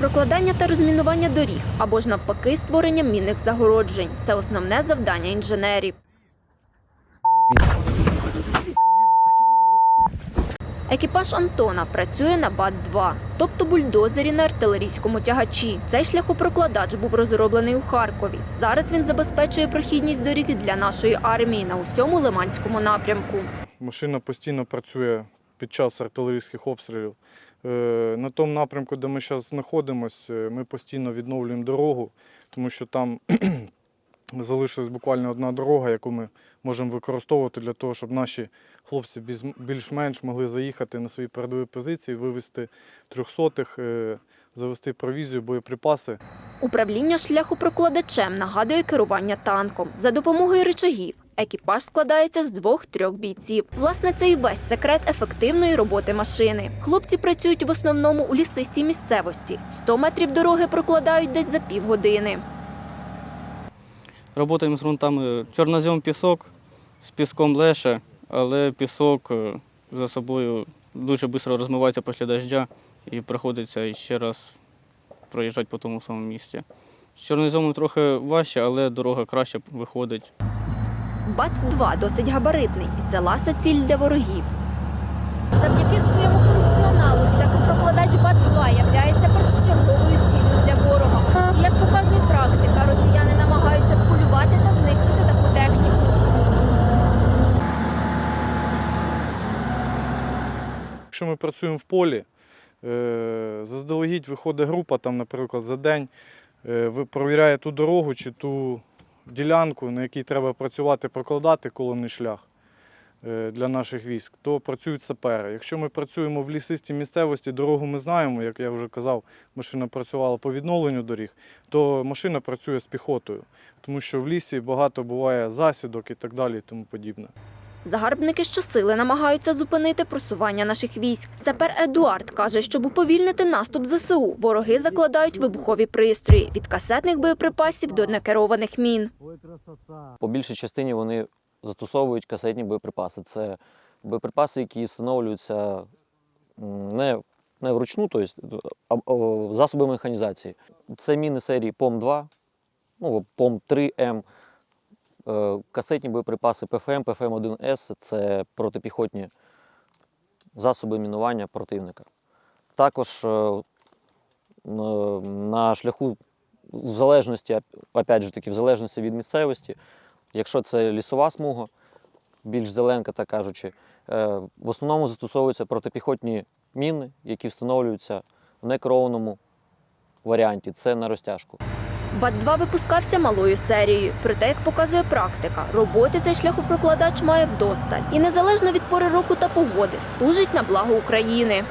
прокладання та розмінування доріг або ж навпаки створення мінних загороджень. Це основне завдання інженерів. Екіпаж Антона працює на БАТ-2, тобто бульдозері на артилерійському тягачі. Цей шляхопрокладач був розроблений у Харкові. Зараз він забезпечує прохідність доріг для нашої армії на усьому Лиманському напрямку. Машина постійно працює під час артилерійських обстрілів. Е, На тому напрямку, де ми зараз знаходимося, ми постійно відновлюємо дорогу, тому що там залишилась буквально одна дорога, яку ми можемо використовувати для того, щоб наші хлопці більш-менш могли заїхати на свої передові позиції, вивезти трьохсотих, е, завести провізію, боєприпаси. Управління шляхопрокладачем нагадує керування танком за допомогою рычагів. Екіпаж складається з двох-трьох бійців. Власне, це і весь секрет ефективної роботи машини. Хлопці працюють в основному у лісистій місцевості. 100 метрів дороги прокладають десь за півгодини. Работаємо з ґрунтами чорнозем пісок, з піском легше, але пісок е, за собою дуже швидко розмивається після дождя і приходиться ще раз проїжджати по тому самому місці. З чорноземом трохи важче, але дорога краще виходить. БАТ-2 досить габаритний і це ласа ціль для ворогів. Завдяки своєму функціоналу шляхопрокладач БАТ-2 являється першочерговою ціллю для ворога. І як показує практика, росіяни намагаються вполювати та знищити таку техніку. Якщо ми працюємо в полі, е, заздалегідь виходить група, там, наприклад, за день, е, ви- провіряє ту дорогу чи ту ділянку, на якій треба працювати, прокладати колонний шлях е, для наших військ, то працюють сапери. Якщо ми працюємо в лісистій місцевості, дорогу ми знаємо, як я вже казав, машина працювала по відновленню доріг, то машина працює з піхотою, тому що в лісі багато буває засідок і так далі і тому подібне. Загарбники щосили намагаються зупинити просування наших військ. Сапер Едуард каже, щоб уповільнити наступ ЗСУ, вороги закладають вибухові пристрої від касетних боєприпасів до некерованих мін. По більшій частині вони застосовують касетні боєприпаси. Це боєприпаси, які встановлюються не, не вручну, тобто засоби механізації. Це міни серії ПОМ-2, ну, ПОМ-3М, е, касетні боєприпаси ПФМ, ПФМ-1С це протипіхотні засоби мінування противника. Також е, на шляху, в залежності, опять же таки, в залежності від місцевості, Якщо це лісова смуга, більш зеленка, так кажучи, е, в основному застосовуються протипіхотні міни, які встановлюються в некерованому варіанті. Це на розтяжку. БАТ-2 випускався малою серією. Проте, як показує практика, роботи цей шляхопрокладач має вдосталь. І незалежно від пори року та погоди, служить на благо України.